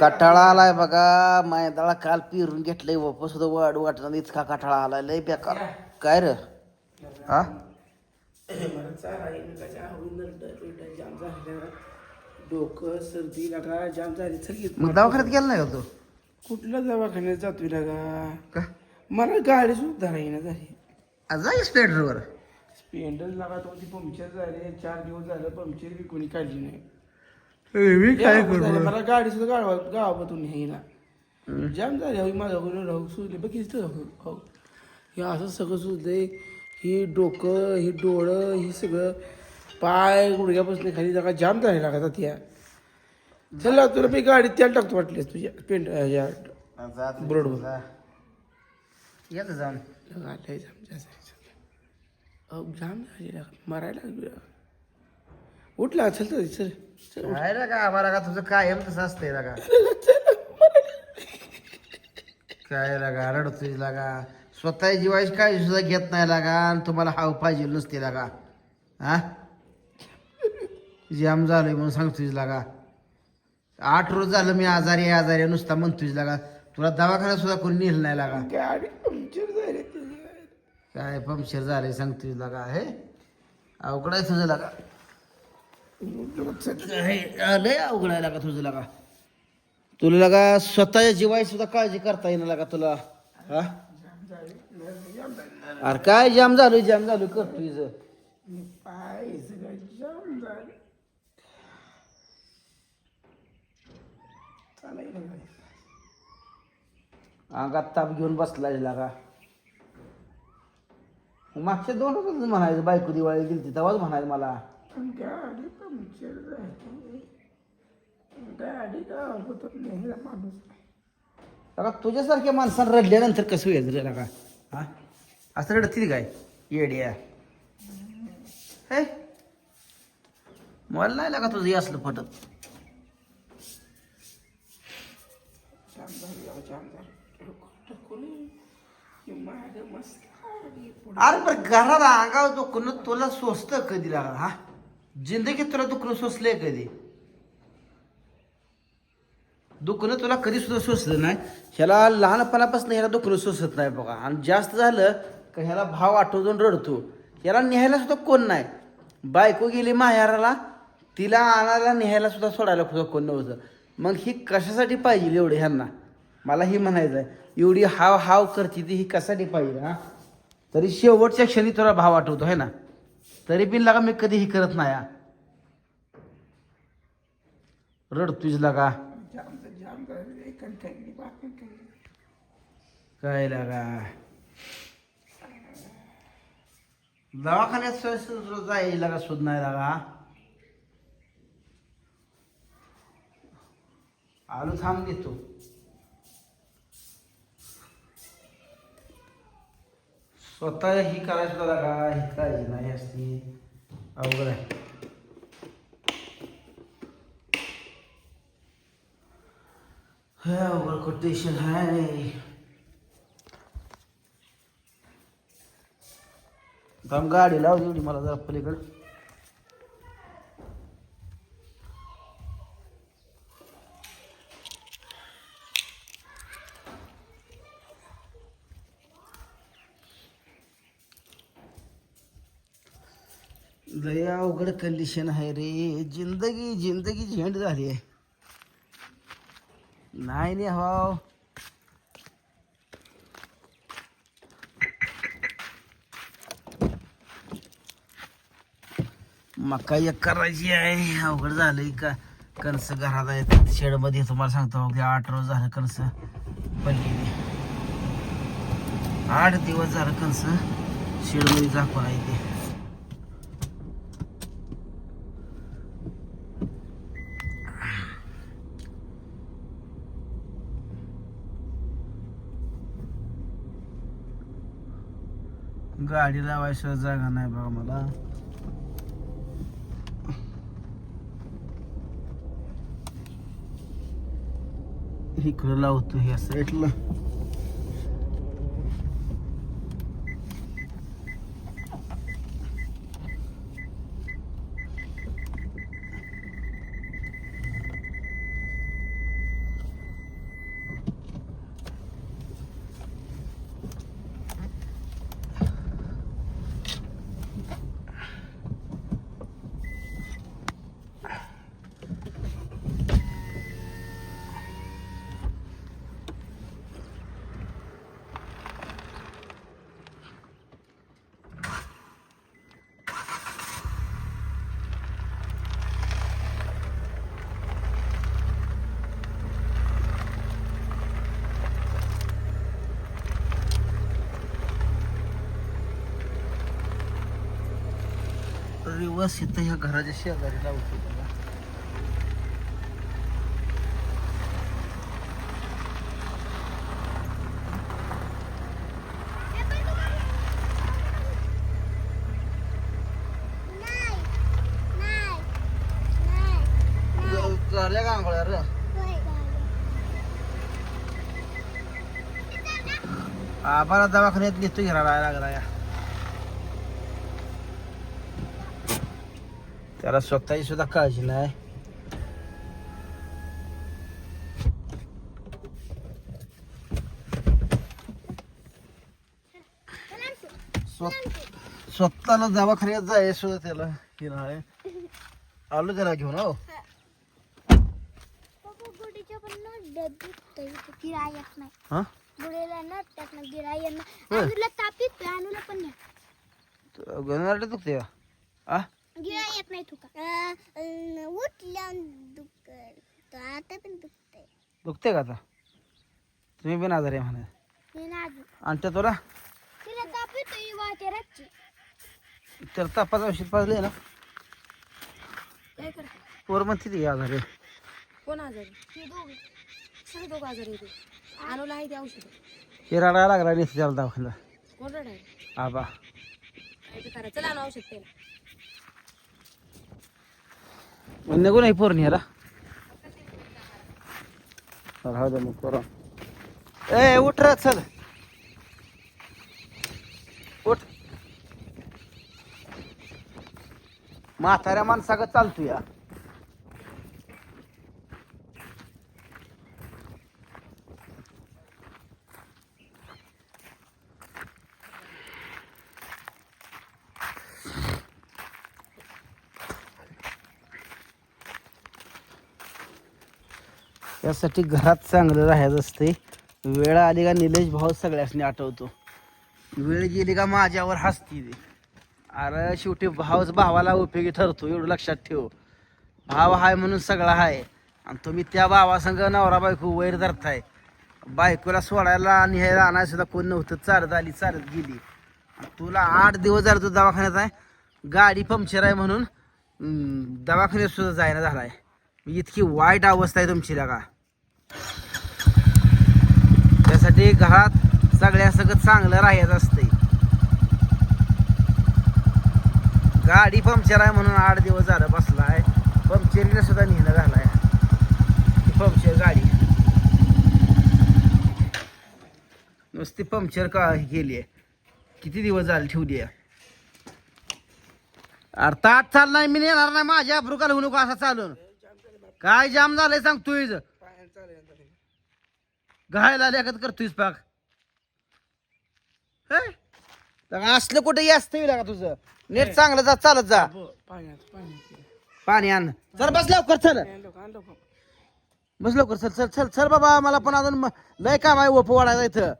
कटाळा आलाय बघा. मैदाळा काल पिरून घेतलंय. वापस सुद्धा वाढ वाटणार इतका कटाळा आलाय. लय बेकार. काय रे? हा? डोकं सर्दी लागा जाम झाली चल मग दवाखान्यात गेला नाही का तू? कुठल्या दवाखान्यात जातोय लागा का? मला गाडी सुद्धा राहीना झाली. आज जाई स्पेडरवर. स्पेंडर लागा तो ती पंक्चर झाले. चार दिवस झालं पंक्चर बी कोणी काढली नाही. मी काय मला गाडी सुद्धा गावा गावातून न्यायला. जाम झाली माझ्याकडून राहू सुचले बघितलं राहू हो हे असं सगळं सुचलंय ही डोकं ही डोळं ही सगळं. पाय गुडघ्यापासून खाली जागा जाम झाले लागा त्या चला तुला मी गाडीत त्याला टाकतो वाटलेस तुझ्या पेंट ह्या बरोबर जाम जाम झाली मरायला. उठला चल चल चल चल काय रे का आम्हाला का तुझं कायम तसं असतंय लागा काय लागा रडतोय लागा. स्वतः जीवाची काळजी सुद्धा घेत नाही लागा आणि तुम्हाला हाव पाहिजे नसते लागा. हा? जाम झालोय म्हणून सांगतोय लागा. आठ रोज झालं मी आजारी आहे, आजारी आहे, नुसता म्हणतोय लागा. तुला दवाखान्यात सुद्धा कोणी नेलं नाही लागा. गाडी पंक्चर झाली तुझी. काय पंक्चर झालंय सांगतोय लागा हे? अवघड आहे तुझं लागा. लय अवघड आहे लागा तुझं लागा. तुला लागा स्वतःच्या जीवाय सुद्धा काळजी करता येणार लागा तुला. हा? अरे काय जाम झालो जाम झालो कर इथं. अंगात ताप घेऊन बसलाय लागा. मागच्या दोन म्हणायचं बायको दिवाळी गेली तेव्हाच म्हणायचं मला. गाडी पंक्चर झाली गाडी गावात नेहला माणूस लागा तुझ्यासारख्या माणसानं रडल्यानंतर कसं व्हायचं रे लागा? हा? असं रडतील काय? येड्या. हे? मला नाही लागा तुझं हे असलं पटत. जाम झाली अहो, जाम झाली डोकं टाकून की माग मस्त अरे पण घरात अंगावर दुखणं तुला सोसतं कधी लागला हा? जिंदगीत तुला दुखणं सोसलंय कधी? दुखणं तुला कधी सुद्धा सोसलं नाही. ह्याला लहानपणापासून ह्याला दुखणं सोसत नाही बघा. आणि जास्त झालं का ह्याला भाव आठवून रडतो. ह्याला न्यायला सुद्धा कोण नाही. बायको गेली माहेराला तिला आणायला न्यायला सुद्धा सोडायला सुद्धा कोण नव्हतं. मग ही कशासाठी पाहिजे एवढे ह्यांना? मला ही म्हणायचं आहे. एवढी हाव हाव करते ती ही कशासाठी पाहिजे हा? तरी शेवटच्या क्षणी तुला भाव आठवतो है ना? तरी बिन लागा मी कधीही करत नाही हा. रड तुझ लागा जाम जाम झाली कंटाळली बाकी काही काय लागा दवाखान्यात सोय सुद्धा जायला लागा शोध नाही लागा हा. आलो थांब देतो स्वतः ही करायचं सुद्धा लागा ही करायची नाही असती अवघड आहे. हे अवघड कोटेशन आहे गाडी लावली मला जरा पलीकडे. लय अवघड कंडिशन आहे रे. जिंदगी जिंदगी झेंड झाली आहे. नाही नाही हवा. मका एक करायची आहे. अवघड झालंय का? कणस घरात आहेत. शेडमध्ये तुम्हाला सांगतो की आठ रोज झालं कणस पडलेली. आठ दिवस झालं कणस शेडमध्ये झाकून आहे ते. गाडी लावायची जागा नाही बघा मला. इकडं लावतो ह्या साईडला बस इथं ह्या घराच्या शेजारी लावतो झाल्या का आंघोळ्या रे? आम्हाला दवाखान्यात नेतो घ्यायला लागला या त्याला स्वतःची सुद्धा काळजी नाही स्व- स्वतःला दवाखान्यात जाय सुद्धा त्याला हे नाही आलो त्याला घेऊन हो हा गणवारटे दुखते का गिरा येत नाही तुका. उठल्या दुखत आता पण दुखतंय. दुखते का आता? तुम्ही पण आजारी आहे म्हणा. मी आणि तुला तिला ताप रातची. तर तापाचं औषध पाजले ना? काय करते? पोर म्हणते ती आजारी आहे. कोण आजारी? हे दोघं. सगळे दोघं आजारी येते अनुला आहे ते औषध. हे रडायला लागला नाही त्याला दवाखान्यात. कोण रडाय आबा. काय ते करायचं चला आणू औषध त्याला पोर ह्याला राहू दे मग पोरं. ए उठ रे चल उठ म्हाताऱ्या माणसागत चालतो या यासाठी घरात चांगलं राहायचं असते वेळ आली का निलेश भाऊ सगळ्यासनी आठवतो. वेळ गेली का माझ्यावर हसती ते. अरे शेवटी भावच भावाला उपयोगी ठरतो एवढं लक्षात ठेव. भाव हाय म्हणून सगळा हाय. आणि तुम्ही त्या भावासंग नवरा बायको वैर धरताय. बायकोला सोडायला न्यायला आणायला सुद्धा कोण नव्हतं चालत आली चालत गेली. तुला आठ दिवस झाला तू दवाखान्यात आहे. गाडी पंक्चर आहे म्हणून दवाखान्यात सुद्धा जायना झालाय. इतकी वाईट अवस्था आहे तुमची लगा. त्यासाठी घरात सगळ्या सगळं चांगलं राहायचं असते गाडी पंक्चर आहे म्हणून आठ दिवस झालं बसलाय. पंक्चरीला सुद्धा नेणं झालाय. पंक्चर गाडी. नुसती पंक्चर का गेली आहे? किती दिवस झाले ठेवली आहे? अरे ताट चालणार मी नेणार नाही माझ्या अब्रुकाला होऊ नको असा चालून. काय जाम झालंय सांग तू घायला लेखत करतोयस पाक. हे? तर असलं कुठे असतं का तुझं. नेट चांगलं जा चालत जा. पाणी आण. चल बस लवकर चल. बस लवकर चल चल चल चल बाबा मला पण अजून लय काम आहे ओप वाढायचं इथं.